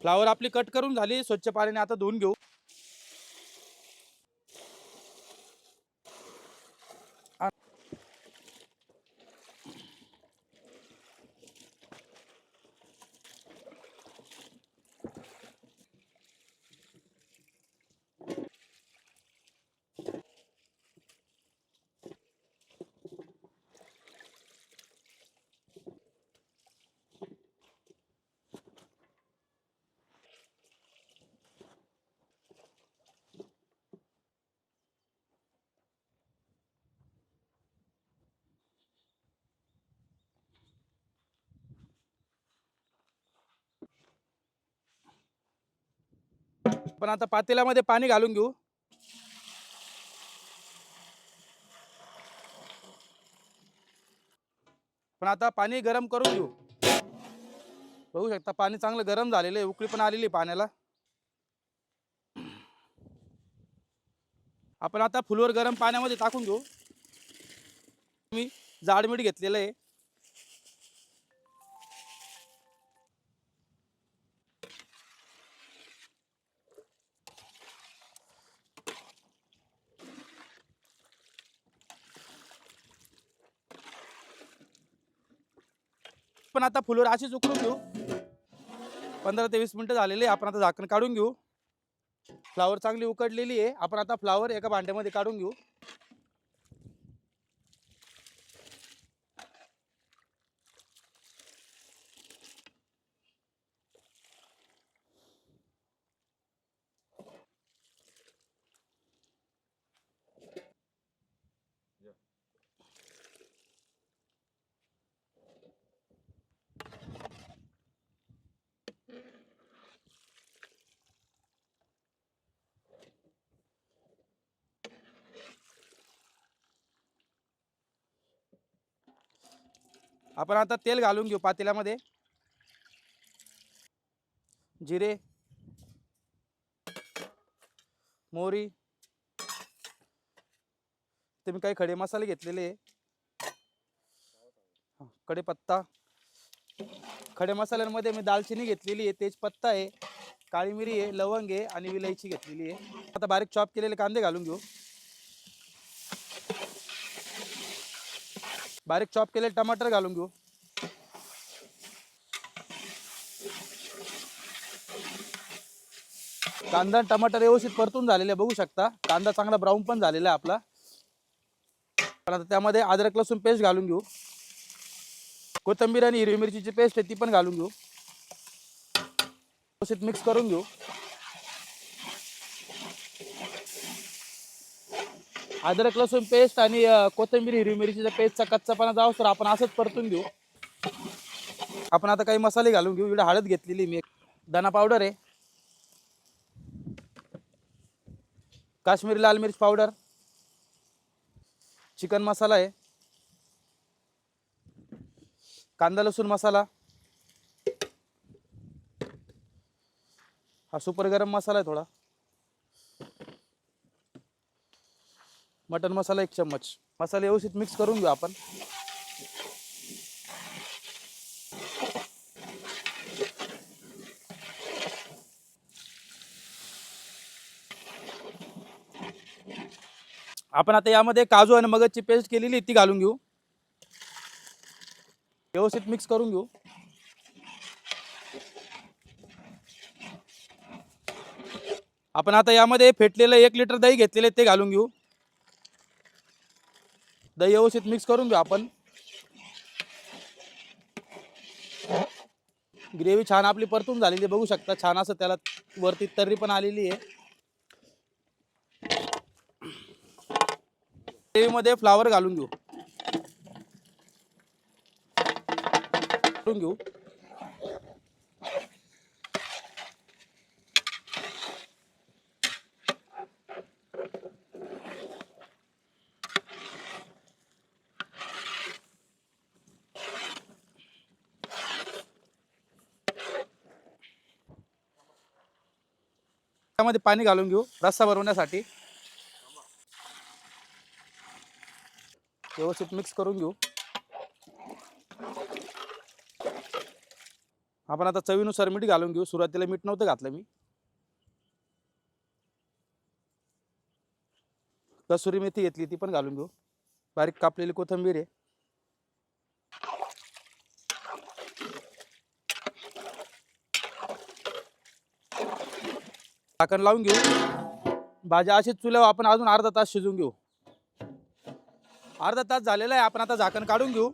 Flower आपली cut करून झाली स्वच्छ पाण्याने आता धुवून घेऊ. पण आता पातेल्यामध्ये पाणी घालून घेऊ. पण आता पाणी गरम करून घेऊ. बघू शकता पाणी चांगलं गरम झालेलं आहे उकळी पण आलेली पाण्याला. आपण आता फुलवर गरम पाण्यामध्ये टाकून घेऊ. मी जाडमीठ घेतलेलं आहे. पण आता फुलवर अशीच उकळून घेऊ. पंधरा ते वीस मिनटं झालेली आहे. आपण आता झाकण काढून घेऊ. फ्लावर चांगली उकडलेली आहे. आपण आता फ्लावर एका भांड्यामध्ये काढून घेऊ. आपण आता तेल घालून घेऊ पातेल्यामध्ये. जिरे. मोहरी. ते मी काही खडे मसाले घेतलेले कडेपत्ता खडे मसाल्यांमध्ये मी दालचिनी घेतलेली आहे तेजपत्ता आहे काळी मिरी आहे लवंग आहे आणि विलायची घेतलेली आहे. आता बारीक चॉप केलेले कांदे घालून घेऊ. बारीक चॉप केलेले टमाटर घालून घेऊ. कांदा आणि टमाटर व्यवस्थित परतून झालेले बघू शकता. कांदा चांगला ब्राऊन पण झालेला आहे आपला. पण आता त्यामध्ये अद्रक लसूण पेस्ट घालून घेऊ. कोथिंबीर आणि हिरवी मिरचीची पेस्ट आहे ती पण घालून घेऊ. व्यवस्थित मिक्स करून घेऊ. अद्रक लसूण पेस्ट आणि अ, कोथिंबीर हिरवी मिरचीचा पेस्टचा कच्चापणा जाऊ तर आपण असंच परतून घेऊ. आपण आता काही मसाले घालून घेऊ. इकडे हळद घेतलेली मी. धना पावडर आहे. काश्मीरी लाल मिर्च पावडर चिकन मसाला आहे. कांदा लसूण मसाला. हा सुपर गरम मसाला आहे थोडा. मटन मसाला एक चम्मच. मसाले व्यवस्थित मिक्स करून घेऊ आपण. आपण आता यामध्ये काजू आणि मगजची पेस्ट केलेली ती घालून घेऊ. व्यवस्थित मिक्स करून घेऊ. आपण आता यामध्ये फेटलेलं एक लिटर दही घेतलेले ते घालून घेऊ. दही व्यवस्थित मिक्स करून घेऊ आपण. ग्रेव्ही छान आपली परतून झालेली आहे बघू शकता. छान असं त्याला वरती तर्री पण आलेली आहे. ग्रेव्हीमध्ये फ्लावर घालून घेऊ. घेऊ. त्यामध्ये पाणी घालून घेऊ रस्सा बनवण्यासाठी. व्यवस्थित मिक्स करून घेऊ. आपण आता चवीनुसार मीठ घालून घेऊ. सुरुवातीला मीठ नव्हतं घातलं मी. कसुरी मेथी घेतली ती पण घालून घेऊ. बारीक कापलेली कोथिंबीर आहे. झाकण लावून घेऊ. भाज्या अशीच चुल्यावर आपण अजून अर्धा तास शिजवून घेऊ. अर्धा तास झालेला आहे. आपण आता झाकण काढून घेऊ.